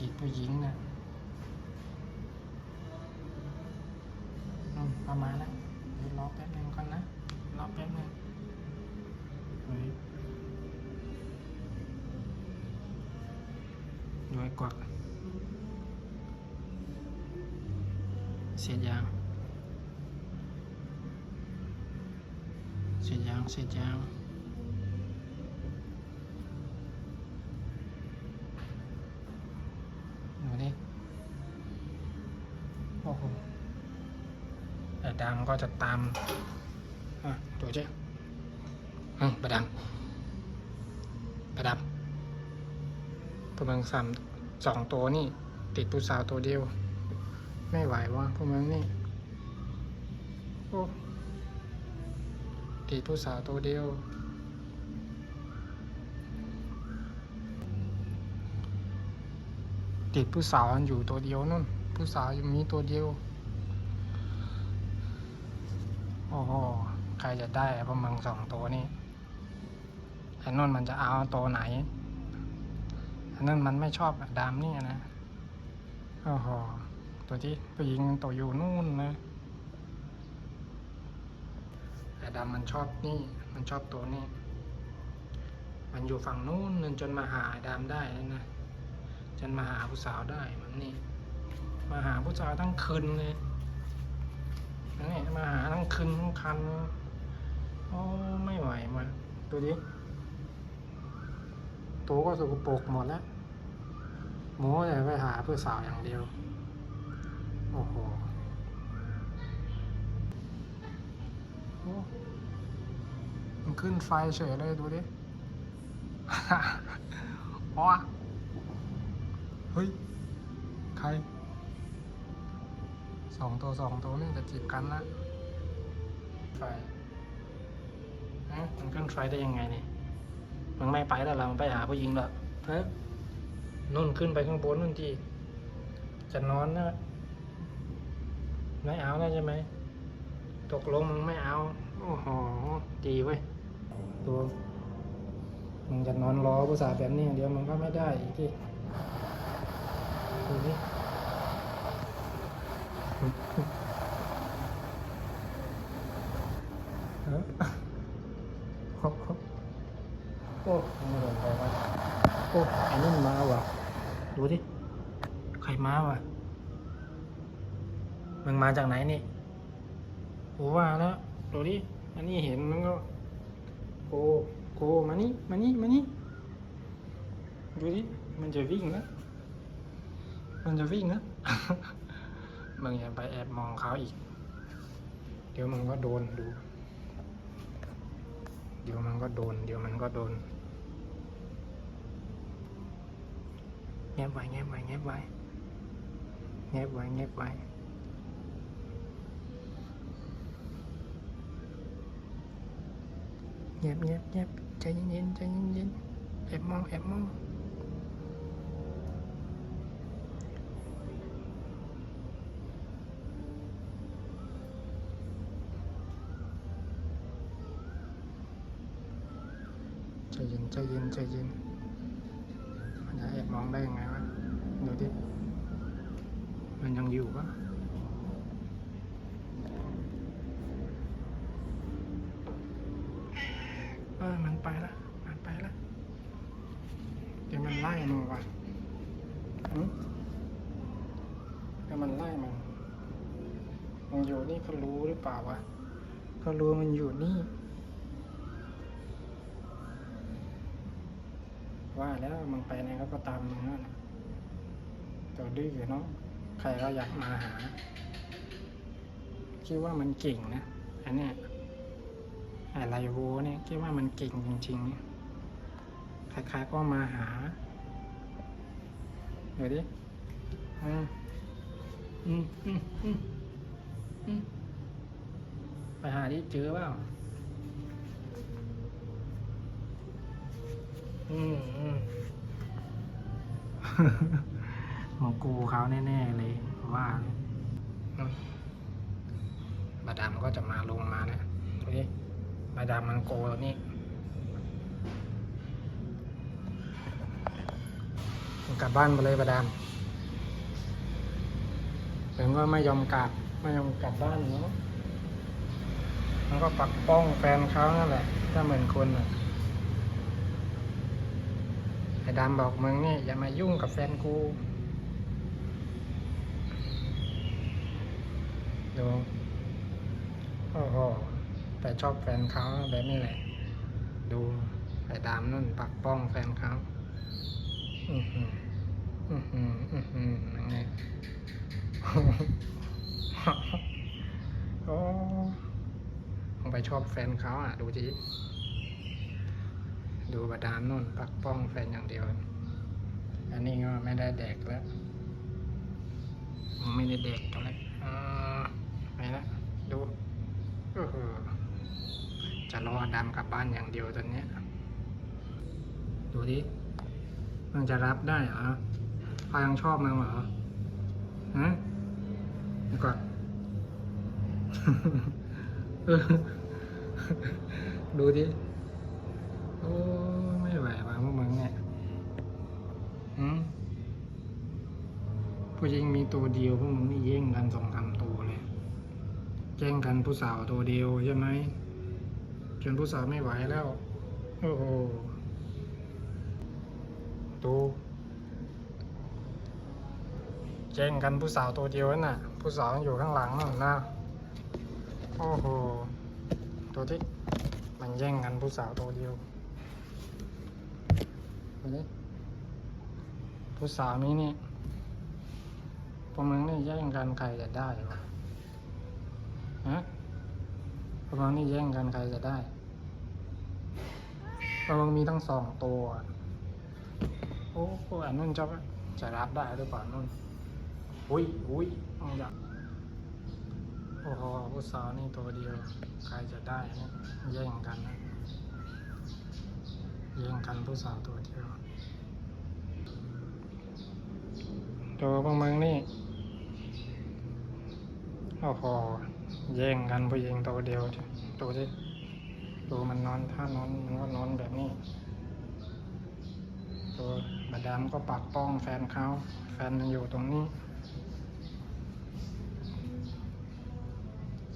ติดผู้หญิงนะอืมประมาณนั้นเดี๋ยวรอแป๊บนึงก่อนนะรอแป๊บนึงเฮ้ยย้อยกวักเสียยางเสียยางเสียยาง ไอ้ดำก็จะตามอะดูสิอืมประดำประดำพวกมึงสามสองตัวนี่ ติดผู้สาวตัวเดียว ไม่ไหววะพวกมึงนี่โอ้ติดผู้สาวตัวเดียวติดผู้สาวอยู่ตัวเดียวนู่น ผู้สาวยังมีตัวเดียว โอ้โห ใครจะได้พวกมึงสองตัวนี่ไอ้นุ่นมันจะเอาตัวไหนไอ้นุ่นมันไม่ชอบแบบดำนี่นะ โอ้โห ตัวที่ผู้หญิงตัวอยู่นู่นนะไอ้ดำมันชอบนี่ มันชอบตัวนี้ มันอยู่ฝั่งนู้นจนมาหาไอ้ดำได้แล้วนะ จนมาหาผู้สาวได้มันนี่ มาหาผู้สาวทั้งคืนเลย นี่มาหาทั้งคืนทั้งคันโอ้ไม่ไหวมาดูดิตัวก็สกปรกหมดแล้วหมูจะไปหาผู้สาวอย่างเดียว โอ้โหมันขึ้นไฟเฉยเลยดูดิอ๋อเฮ้ย ใคร สองตัวสองตัวนี่จะจีบกันละไฟฮะมันขึ้นไฟได้ยังไงเนี่ยมันไม่ไปแล้วเรามันไปหาผู้หญิงแล้วฮะนุ่นขึ้นไปข้างบนนุ่นทีจะนอนนะไม่เอาแล้วใช่ไหมตกลงมึงไม่เอา โอ้โหดีเว้ยตัวมึงจะนอนรอผู้สาแบบนี้อย่างเดียวมันก็ไม่ได้อีกที่ดูดิเออ โอ้โหโอ้ไม่โดนใครวะโอ้ไอ้นั่นมาว่ะ ดูดิ ใครมาว่ะ มึงมาจากไหนนี่โอ้ว่าแล้ว ดูดิ อันนี้เห็นมันก็โอ้โกมานี่ มานี่ มานี่ ดูดิ มันจะวิ่งแล้วมันจะวิ่งนะ มึงอย่าไปแอบมองเขาอีก เดี๋ยวมันก็โดนดู เดี๋ยวมันก็โดน เดี๋ยวมันก็โดนเงียบไว้เงียบไว้เงียบไว้เงียบไว้เงียบไว้เงียบเงียบเงียบใจเย็นใจเย็นแอบมองแอบมอง เย็นใจเย็นใจเย็นมันจะแอบมองได้ยังไงวะดูดิมันยังอยู่ปะเออมันไปละมันไปละเดี๋ยวมันไล่มึงว่ะเดี๋ยวมันไล่มึงมันอยู่นี่เขารู้หรือเปล่าวะเขารู้มันอยู่นี่ ว่าแล้วมึงไปไหนเขาก็ตามมึงนั่นตัวดื้อเนาะใครก็อยากมาหา คิดว่ามันเก่งนะอันเนี้ยไอไลโวเนี่ยคิดว่ามันเก่งจริงๆเนี่ยใครๆก็มาหาเดี๋ยวดิอืมอืมอืมอืมอืมไปหาที่เจอเปล่า ของกูเขาแน่ ๆ เลยว่าบาดามก็จะมาลงมาเนี่ยดูดิบาดามมันโกตัวนี้มึงกลับบ้านไปเลยบาดามงก็ไม่ยอมกลับ ไม่ยอมกลับบ้านเนาะมันก็ปักป้องแฟนเขานั่นแหละถ้าเหมือนคนอะ อ้ดำบอกมึงนี่อย่ามายุ่งกับแฟนกู ดู โอ้โหแต่ชอบแฟนเขาแบบนี้แหละ ดูไอ้ดำนั่นปักป้องแฟนเขาอือหืออือหืออือหือยังไงโอ้ลงไปชอบแฟนเขาอะ ดูจิ ดูบาดามนุ่นปักป้องแฟนอย่างเดียว อันนี้ก็ไม่ได้แดกแล้ว ไม่ได้แดกกันแล้วอ่าไปล้วดูจะรอดำกลับบ้านอย่างเดียวตอนเนี้ยดูดิมันจะรับได้เหรอพายังชอบมันเหรอฮะดี๋ยวก่อนดูดิ โอ้ไม่ไหวว่ะพวกมึงเนี่ยหืมผู้หญิงมีตัวเดียวพวกมึงนี่แย่งกันสองสามตัวเลยแย่งกันผู้สาวตัวเดียวใช่ไหมจนผู้สาวไม่ไหวแล้ว โอ้โหดูแย่งกันผู้สาวตัวเดียวนั่นน่ะ ผู้สาวอยู่ข้างหลังนั่นนะโอ้โห ตัวที่มันแย่งกันผู้สาวตัวเดียว ดูดิผู้สาวนี้นี่พวกมึงนี่แย่งกันใครจะได้วะฮะพวกมึงนี่แย่งกันใครจะได้พวกมึงมีทั้งสองตัวโอ้โหอันนู้นจะจะรับได้หรือเปล่านุ่นอุ้ยอุ้ยเอาอยากโอ้โหผู้สาวนี่ตัวเดียว ใครจะได้เนี่ยแย่งกันนะ แย่งกันผู้สาวตัวเดียวตัวพวกมึงนี่โอ้โหแย่งกันผู้หญิงตัวเดียวดูสิดูมันนอนท่านอนมันก็นอนแบบนี้ตัวบาดามก็ปักป้องแฟนเขาแฟนมันอยู่ตรงนี้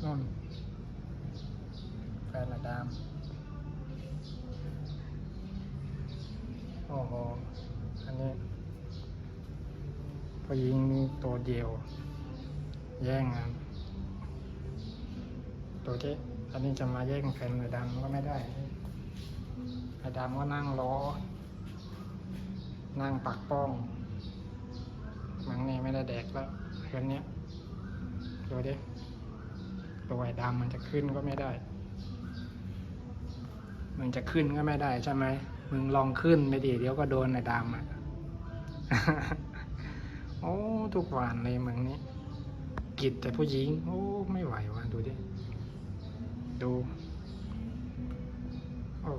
นู่นแฟนบาดาม โอ้โห อันนี้ผู้หญิงมีตัวเดียว แย่งกันตัวที่อันนี้จะมาแย่งแฟนไอ้ดำก็ไม่ได้ไอ้ดำก็นั่งรอนั่งปักป้อง มังนี่ไม่ได้แดกแล้วคืนนี้ยดูดิตัวไอ้ดำมันจะขึ้นก็ไม่ได้ มันจะขึ้นก็ไม่ได้ใช่ไหม มึงลองขึ้นไม่ดีเดี๋ยวก็โดนไอ้ดำอะ โอ้ ทุกวันเลยมึงนี้ กิดแต่ผู้หญิง โอ้ ไม่ไหววะดูดิ ดู โอ้